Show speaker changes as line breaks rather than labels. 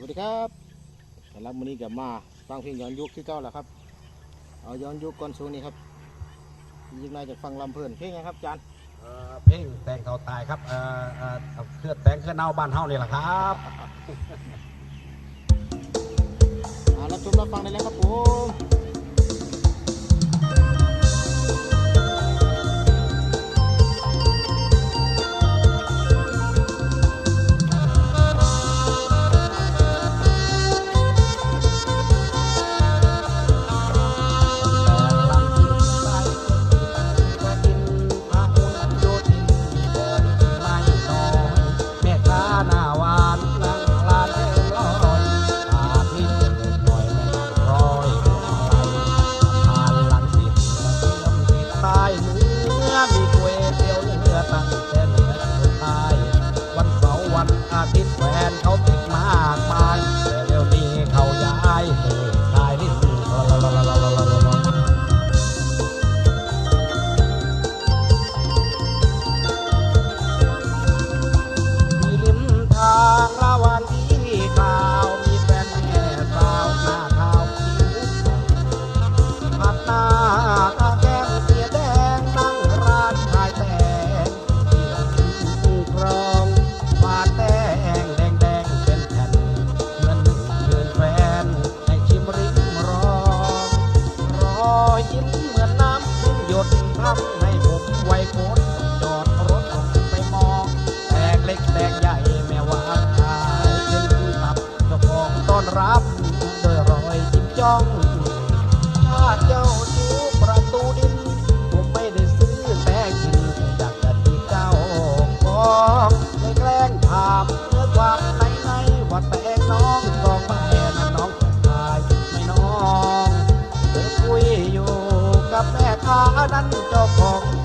วัสดีครับสำหรับวันนี้จะมาฟังเพลงย้อนยุคที่เก้าแล้วครับ เอาย้อนยุคก่อนช่วงนี้ครับยิ่งนายจะฟังลำเพลินเพลงนะครับจัน
เพลงแตงเขาตายครับเออเออเครื่องแตงเครื่องเน่าบ้านเฮานี่แหละครับ
รับชมรับฟังได้แล้วครับผม
not his friend, help me. thăm านั้นเจ้าของ